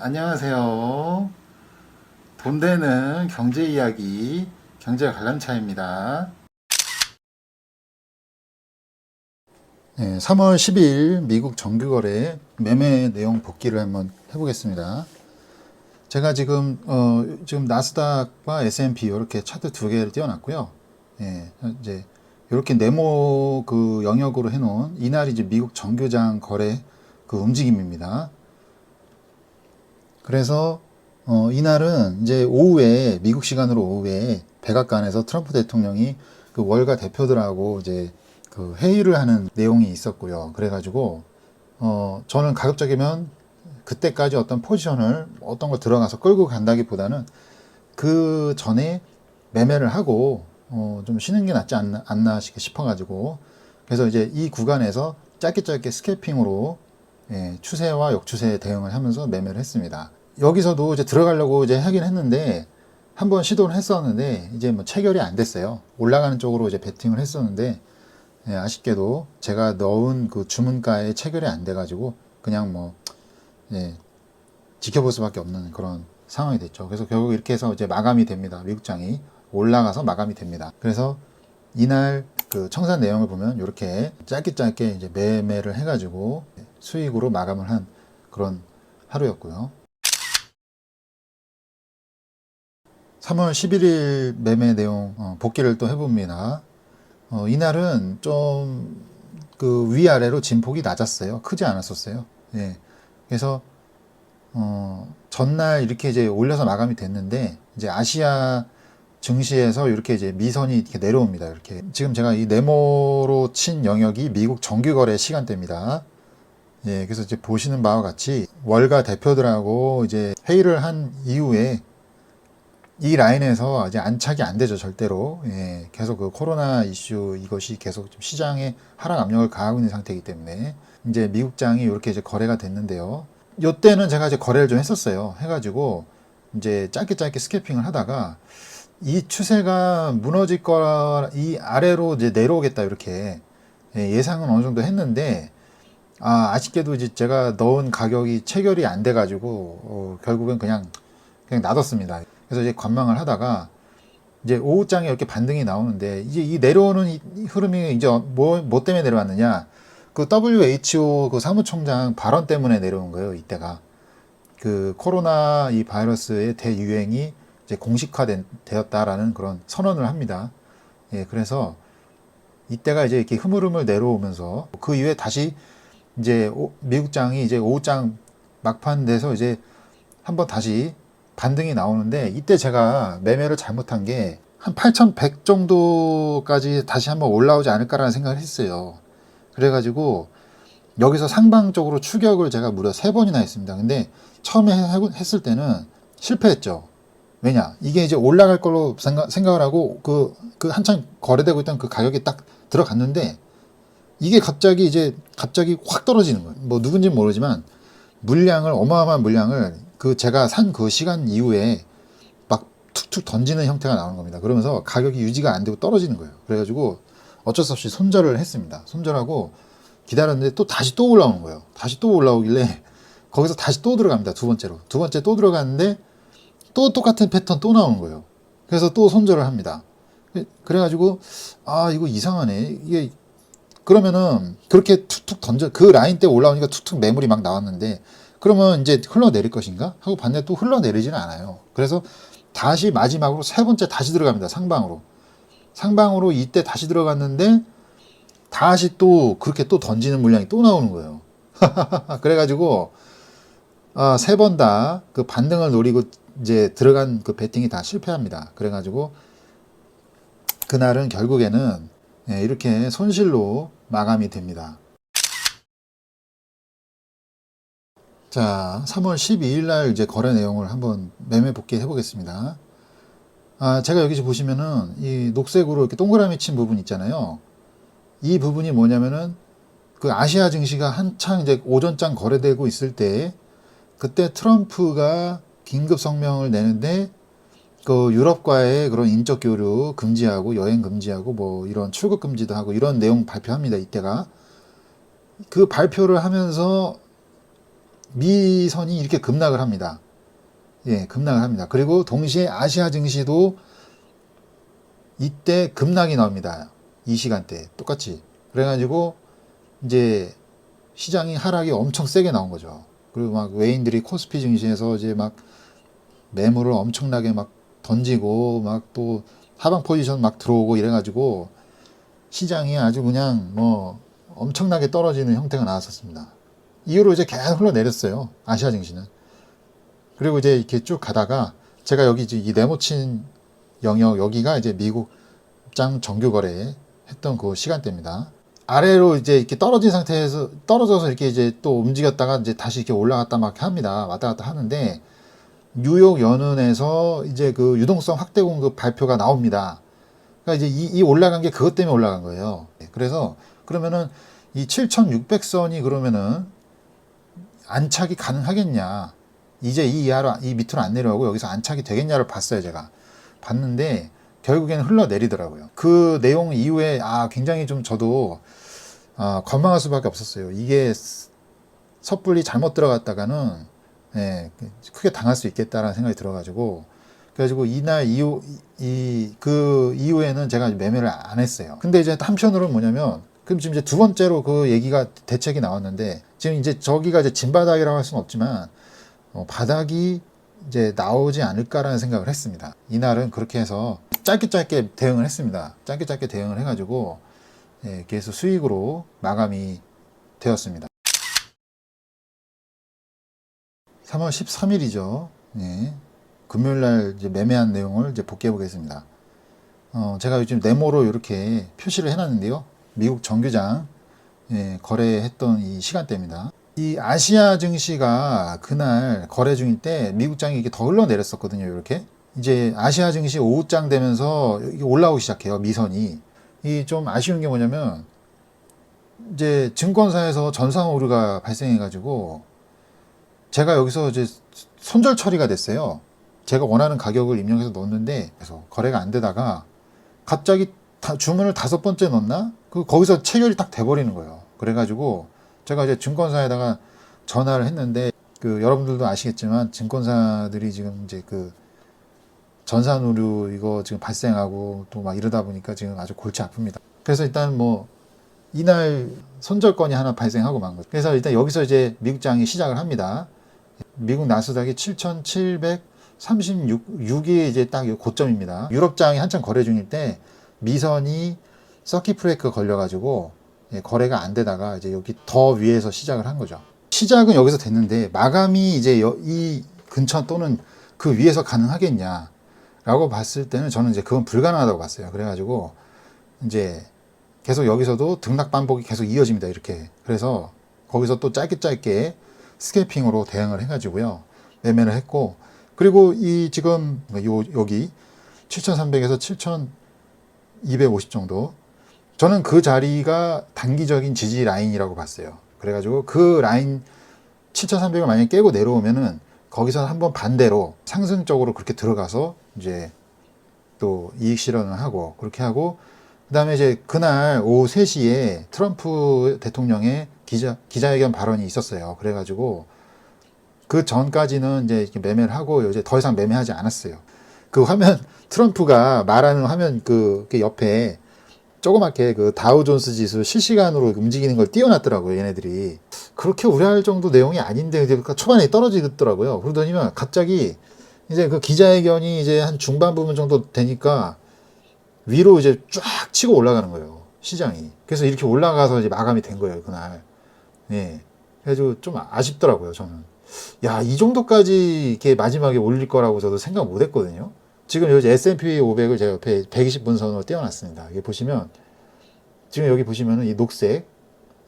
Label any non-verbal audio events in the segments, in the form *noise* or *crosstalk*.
안녕하세요. 돈 되는 경제 이야기, 경제 관람차입니다. 네, 3월 10일 미국 정규거래 매매 내용 복기를 한번 해보겠습니다. 제가 지금 어, 지금 나스닥과 S&P 이렇게 차트 두 개를 띄워놨고요. 예, 이제 이렇게 네모 그 영역으로 해놓은 이날 이제 미국 정규장 거래 그 움직임입니다. 그래서 어, 이날은 이제 오후에 미국 시간으로 오후에 백악관에서 트럼프 대통령이 그 월가 대표들하고 이제 그 회의를 하는 내용이 있었고요. 그래가지고 어, 저는 가급적이면 그때까지 어떤 포지션을 어떤 거 들어가서 끌고 간다기보다는 그 전에 매매를 하고 어, 좀 쉬는 게 낫지 않나, 않나 싶어가지고 그래서 이제 이 구간에서 짧게 짧게 스케핑으로 예, 추세와 역추세 대응을 하면서 매매를 했습니다. 여기서도 이제 들어가려고 이제 하긴 했는데 한번 시도를 했었는데 이제 뭐 체결이 안 됐어요. 올라가는 쪽으로 이제 베팅을 했었는데 예, 아쉽게도 제가 넣은 그 주문가에 체결이 안 돼가지고 그냥 뭐 예, 지켜볼 수밖에 없는 그런 상황이 됐죠. 그래서 결국 이렇게 해서 이제 마감이 됩니다. 미국장이 올라가서 마감이 됩니다. 그래서 이날 그 청산 내용을 보면 이렇게 짧게 짧게 이제 매매를 해가지고 수익으로 마감을 한 그런 하루였고요. 3월 11일 매매 내용 어, 복기를 또 해봅니다. 어, 이날은 좀 그 위아래로 진폭이 낮았어요. 크지 않았었어요. 예. 그래서 어, 전날 이렇게 이제 올려서 마감이 됐는데 이제 아시아 증시에서 이렇게 이제 미선이 이렇게 내려옵니다. 이렇게 지금 제가 이 네모로 친 영역이 미국 정규거래 시간대입니다. 예, 그래서 이제 보시는 바와 같이 월가 대표들하고 이제 회의를 한 이후에 이 라인에서 이제 안착이 안 되죠 절대로 예, 계속 그 코로나 이슈 이것이 계속 좀 시장에 하락 압력을 가하고 있는 상태이기 때문에 이제 미국장이 이렇게 이제 거래가 됐는데요. 요때는 제가 이제 거래를 좀 했었어요. 해가지고 이제 짧게 짧게 스캐핑을 하다가 이 추세가 무너질 거라 이 아래로 이제 내려오겠다 이렇게 예, 예상은 어느 정도 했는데 아 아쉽게도 이제 제가 넣은 가격이 체결이 안 돼가지고 어, 결국엔 그냥 그냥 놔뒀습니다. 그래서 이제 관망을 하다가 이제 오후장에 이렇게 반등이 나오는데 이제 이 내려오는 이 흐름이 이제 뭐, 뭐 때문에 내려왔느냐 그 WHO 그 사무총장 발언 때문에 내려온 거예요 이때가 그 코로나 이 바이러스의 대유행이 이제 공식화되었다라는 그런 선언을 합니다. 예, 그래서 이때가 이제 이렇게 흐물흐물 내려오면서 그 이후에 다시 이제 오- 미국장이 이제 오후장 막판 돼서 이제 한번 다시 반등이 나오는데 이때 제가 매매를 잘못한 게 한 8,100 정도까지 다시 한번 올라오지 않을까라는 생각을 했어요. 그래가지고 여기서 상방 쪽으로 추격을 제가 무려 세 번이나 했습니다. 근데 처음에 해- 했을 때는 실패했죠. 왜냐? 이게 이제 올라갈 걸로 생각, 생각을 하고 그, 그 한창 거래되고 있던 그 가격이 딱 들어갔는데 이게 갑자기 이제 갑자기 확 떨어지는 거예요. 뭐 누군지는 모르지만 물량을 어마어마한 물량을 그 제가 산 그 시간 이후에 막 툭툭 던지는 형태가 나오는 겁니다. 그러면서 가격이 유지가 안 되고 떨어지는 거예요. 그래가지고 어쩔 수 없이 손절을 했습니다. 손절하고 기다렸는데 또 다시 또 올라오는 거예요. 다시 또 올라오길래 *laughs* 거기서 다시 또 들어갑니다. 두 번째로. 두 번째 또 들어갔는데 또 똑같은 패턴 또 나오는 거예요. 그래서 또 손절을 합니다. 그래가지고 아 이거 이상하네. 이게 그러면은 그렇게 툭툭 던져 그 라인 때 올라오니까 툭툭 매물이 막 나왔는데 그러면 이제 흘러내릴 것인가 하고 봤는데 또 흘러내리지는 않아요. 그래서 다시 마지막으로 세 번째 다시 들어갑니다. 상방으로 상방으로 이때 다시 들어갔는데 다시 또 그렇게 또 던지는 물량이 또 나오는 거예요. *laughs* 그래가지고 아, 세 번 다 그 반등을 노리고 이제 들어간 그 배팅이 다 실패합니다. 그래가지고 그날은 결국에는 예, 이렇게 손실로 마감이 됩니다. 자, 3월 12일 날 이제 거래 내용을 한번 매매 복귀해 보겠습니다. 아, 제가 여기 보시면은 이 녹색으로 이렇게 동그라미 친 부분 있잖아요. 이 부분이 뭐냐면은 그 아시아 증시가 한창 이제 오전장 거래되고 있을 때 그때 트럼프가 긴급 성명을 내는데 그 유럽과의 그런 인적 교류 금지하고 여행 금지하고 뭐 이런 출국 금지도 하고 이런 내용 발표합니다. 이때가 그 발표를 하면서 미선이 이렇게 급락을 합니다. 예, 급락을 합니다. 그리고 동시에 아시아 증시도 이때 급락이 나옵니다. 이 시간대 똑같이. 그래가지고 이제 시장이 하락이 엄청 세게 나온 거죠. 그리고 막 외인들이 코스피 증시에서 이제 막 매물을 엄청나게 막 던지고 막 또 하방 포지션 막 들어오고 이래가지고 시장이 아주 그냥 뭐 엄청나게 떨어지는 형태가 나왔었습니다. 이후로 이제 계속 흘러내렸어요. 아시아 증시는. 그리고 이제 이렇게 쭉 가다가 제가 여기 이제 이 네모친 영역 여기가 이제 미국 장 정규 거래 했던 그 시간대입니다. 아래로 이제 이렇게 떨어진 상태에서 떨어져서 이렇게 이제 또 움직였다가 이제 다시 이렇게 올라갔다 막 합니다. 왔다 갔다 하는데 뉴욕 연은에서 이제 그 유동성 확대 공급 발표가 나옵니다. 그러니까 이제 이, 이 올라간 게 그것 때문에 올라간 거예요. 그래서 그러면은 이 7,600선이 그러면은 안착이 가능하겠냐? 이제 이 이하로 이 밑으로 안 내려가고 여기서 안착이 되겠냐를 봤어요, 제가. 봤는데 결국에는 흘러내리더라고요. 그 내용 이후에 아 굉장히 좀 저도 아, 관망할 수밖에 없었어요. 이게 섣불리 잘못 들어갔다가는 예, 크게 당할 수 있겠다라는 생각이 들어가지고 그래가지고 이날 이후 이 그 이후에는 제가 매매를 안 했어요. 근데 이제 한편으로는 뭐냐면 그럼 지금 이제 두 번째로 그 얘기가 대책이 나왔는데 지금 이제 저기가 이제 진바닥이라고 할 수는 없지만 어, 바닥이 이제 나오지 않을까라는 생각을 했습니다. 이날은 그렇게 해서 짧게 짧게 대응을 했습니다. 짧게 짧게 대응을 해가지고 예, 계속 수익으로 마감이 되었습니다. 3월 13일이죠. 예, 금요일 날 매매한 내용을 이제 복귀해 보겠습니다. 어, 제가 요즘 네모로 이렇게 표시를 해놨는데요. 미국 정규장 예, 거래했던 이 시간대입니다. 이 아시아 증시가 그날 거래 중일 때 미국장이 이렇게 더 흘러내렸었거든요. 이렇게 이제 아시아 증시 오후장 되면서 이게 올라오기 시작해요. 미선이 이 좀 아쉬운 게 뭐냐면 이제 증권사에서 전상 오류가 발생해가지고 제가 여기서 이제 손절 처리가 됐어요. 제가 원하는 가격을 입력해서 넣었는데 그래서 거래가 안 되다가 갑자기 다- 주문을 다섯 번째 넣었나? 그 거기서 체결이 딱 돼버리는 거예요. 그래가지고 제가 이제 증권사에다가 전화를 했는데 그 여러분들도 아시겠지만 증권사들이 지금 이제 그 전산 오류 이거 지금 발생하고 또 막 이러다 보니까 지금 아주 골치 아픕니다. 그래서 일단 뭐 이날 손절 건이 하나 발생하고 만 거죠. 그래서 일단 여기서 이제 미국장이 시작을 합니다. 미국 나스닥이 7,736이 이제 딱 고점입니다. 유럽장이 한참 거래 중일 때 미선이 서킷 브레이크 걸려가지고 예, 거래가 안 되다가 이제 여기 더 위에서 시작을 한 거죠. 시작은 여기서 됐는데 마감이 이제 여- 이 근처 또는 그 위에서 가능하겠냐라고 봤을 때는 저는 이제 그건 불가능하다고 봤어요. 그래가지고 이제 계속 여기서도 등락 반복이 계속 이어집니다. 이렇게. 그래서 거기서 또 짧게 짧게 스케핑으로 대응을 해가지고요. 매매를 했고, 그리고 이 지금 요, 여기 7,300에서 7,250 정도. 저는 그 자리가 단기적인 지지 라인이라고 봤어요. 그래가지고 그 라인 7,300을 만약에 깨고 내려오면은 거기서 한번 반대로 상승적으로 그렇게 들어가서 이제 또 이익 실현을 하고 그렇게 하고 그다음에 이제 그날 오후 3시에 트럼프 대통령의 기자 기자회견 발언이 있었어요. 그래가지고 그 전까지는 이제 매매를 하고 이제 더 이상 매매하지 않았어요. 그 화면 트럼프가 말하는 화면 그, 그 옆에 조그맣게 그 다우존스 지수 실시간으로 움직이는 걸 띄워놨더라고요, 얘네들이. 그렇게 우려할 정도 내용이 아닌데, 이제 그 초반에 떨어지더라고요. 그러더니만 갑자기 이제 그 기자회견이 이제 한 중반 부분 정도 되니까 위로 이제 쫙 치고 올라가는 거예요, 시장이. 그래서 이렇게 올라가서 이제 마감이 된 거예요, 그날. 예. 그래가지고 좀 아쉽더라고요, 저는. 야, 이 정도까지 이렇게 마지막에 올릴 거라고 저도 생각 못 했거든요. 지금 여기 S&P 500을 제가 옆에 120분선으로 띄워놨습니다. 여기 보시면 지금 여기 보시면은 이 녹색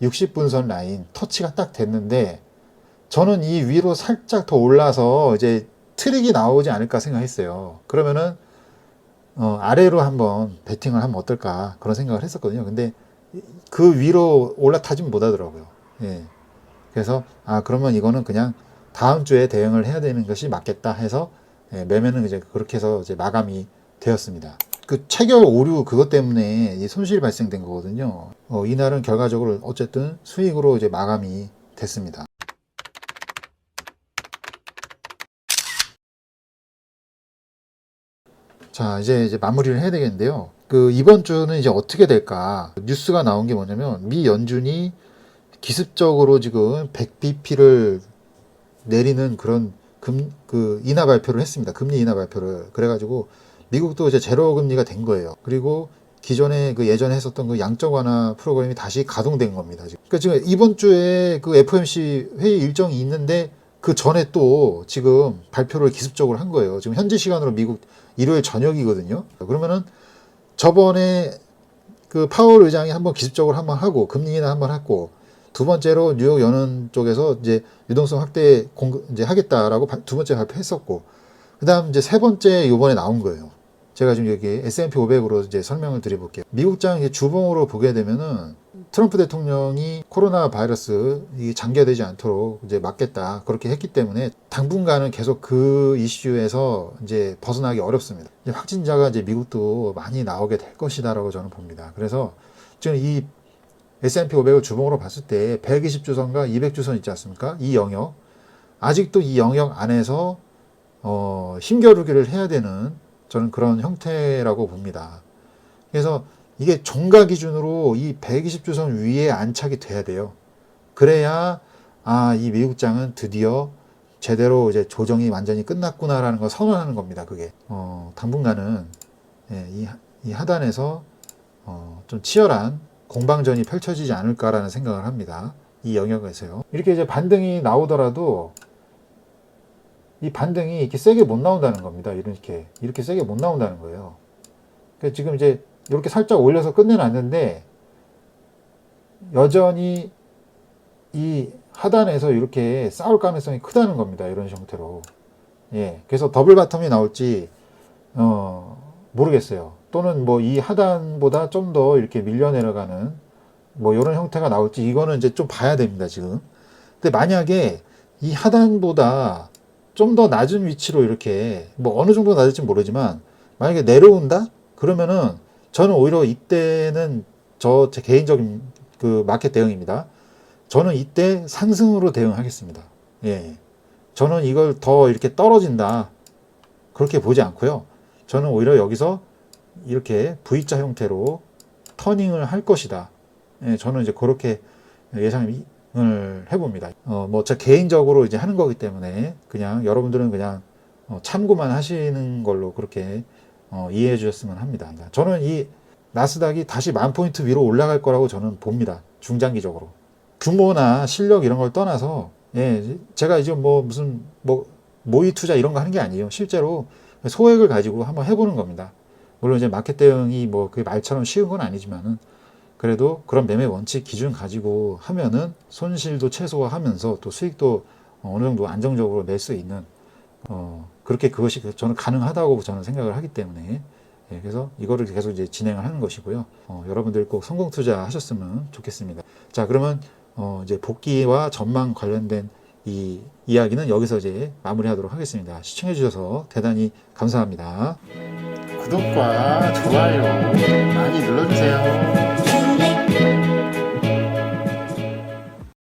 60분선 라인 터치가 딱 됐는데 저는 이 위로 살짝 더 올라서 이제 트릭이 나오지 않을까 생각했어요. 그러면은 어, 아래로 한번 베팅을 하면 어떨까 그런 생각을 했었거든요. 근데 그 위로 올라타진 못하더라고요. 예. 그래서 아 그러면 이거는 그냥 다음 주에 대응을 해야 되는 것이 맞겠다 해서 예, 매매는 이제 그렇게 해서 이제 마감이 되었습니다. 그 체결 오류 그것 때문에 이 손실이 발생된 거거든요. 어, 이날은 결과적으로 어쨌든 수익으로 이제 마감이 됐습니다. 자, 이제 이제 마무리를 해야 되겠는데요. 그 이번 주는 이제 어떻게 될까? 뉴스가 나온 게 뭐냐면 미 연준이 기습적으로 지금 100bp를 내리는 그런 금 그 인하 발표를 했습니다. 금리 인하 발표를 그래가지고 미국도 이제 제로 금리가 된 거예요. 그리고 기존에 그 예전에 했었던 그 양적 완화 프로그램이 다시 가동된 겁니다. 지금. 그러니까 지금 이번 주에 그 FOMC 회의 일정이 있는데 그 전에 또 지금 발표를 기습적으로 한 거예요. 지금 현지 시간으로 미국 일요일 저녁이거든요. 그러면은 저번에 그 파월 의장이 한번 기습적으로 한번 하고 금리 인하 한번 했고 두 번째로 뉴욕 연은 쪽에서 이제 유동성 확대 공 이제 하겠다라고 바- 두 번째 발표했었고 그다음 이제 세 번째 요번에 나온 거예요. 제가 지금 여기 S&P 500으로 이제 설명을 드려볼게요. 미국장 주봉으로 보게 되면은 트럼프 대통령이 코로나 바이러스 이 장기화되지 않도록 이제 막겠다 그렇게 했기 때문에 당분간은 계속 그 이슈에서 이제 벗어나기 어렵습니다. 이제 확진자가 이제 미국도 많이 나오게 될 것이다라고 저는 봅니다. 그래서 지금 이 S&P 500을 주봉으로 봤을 때 120주선과 200주선 있지 않습니까? 이 영역 아직도 이 영역 안에서 어, 힘겨루기를 해야 되는 저는 그런 형태라고 봅니다. 그래서 이게 종가 기준으로 이 120주선 위에 안착이 돼야 돼요. 그래야 아, 이 미국장은 드디어 제대로 이제 조정이 완전히 끝났구나라는 걸 선언하는 겁니다. 그게 어, 당분간은 예, 이, 하- 이 하단에서 어, 좀 치열한 공방전이 펼쳐지지 않을까라는 생각을 합니다. 이 영역에서요. 이렇게 이제 반등이 나오더라도 이 반등이 이렇게 세게 못 나온다는 겁니다. 이렇게 이렇게 세게 못 나온다는 거예요. 그러니까 지금 이제 이렇게 살짝 올려서 끝내놨는데 여전히 이 하단에서 이렇게 싸울 가능성이 크다는 겁니다. 이런 형태로. 예. 그래서 더블 바텀이 나올지 어 모르겠어요. 또는 뭐 이 하단보다 좀 더 이렇게 밀려 내려가는 뭐 이런 형태가 나올지 이거는 이제 좀 봐야 됩니다. 지금. 근데 만약에 이 하단보다 좀 더 낮은 위치로 이렇게 뭐 어느 정도 낮을지 모르지만 만약에 내려온다 그러면은 저는 오히려 이때는 저 제 개인적인 그 마켓 대응입니다. 저는 이때 상승으로 대응하겠습니다. 예. 저는 이걸 더 이렇게 떨어진다. 그렇게 보지 않고요. 저는 오히려 여기서 이렇게 V자 형태로 터닝을 할 것이다. 예, 저는 이제 그렇게 예상을 해봅니다. 어, 뭐, 저 개인적으로 이제 하는 거기 때문에 그냥 여러분들은 그냥 어, 참고만 하시는 걸로 그렇게 어, 이해해 주셨으면 합니다. 저는 이 나스닥이 다시 만 포인트 위로 올라갈 거라고 저는 봅니다. 중장기적으로. 규모나 실력 이런 걸 떠나서 예, 제가 이제 뭐 무슨 뭐 모의 투자 이런 거 하는 게 아니에요. 실제로 소액을 가지고 한번 해보는 겁니다. 물론 이제 마켓 대응이 뭐그 말처럼 쉬운 건 아니지만은 그래도 그런 매매 원칙 기준 가지고 하면은 손실도 최소화하면서 또 수익도 어느 정도 안정적으로 낼 수 있는 어 그렇게 그것이 저는 가능하다고 저는 생각을 하기 때문에 예, 그래서 이거를 계속 이제 진행을 하는 것이고요. 어, 여러분들 꼭 성공 투자 하셨으면 좋겠습니다. 자, 그러면 어, 이제 복귀와 전망 관련된 이 이야기는 여기서 이제 마무리하도록 하겠습니다. 시청해 주셔서 대단히 감사합니다. 구독과 좋아요 많이 눌러주세요.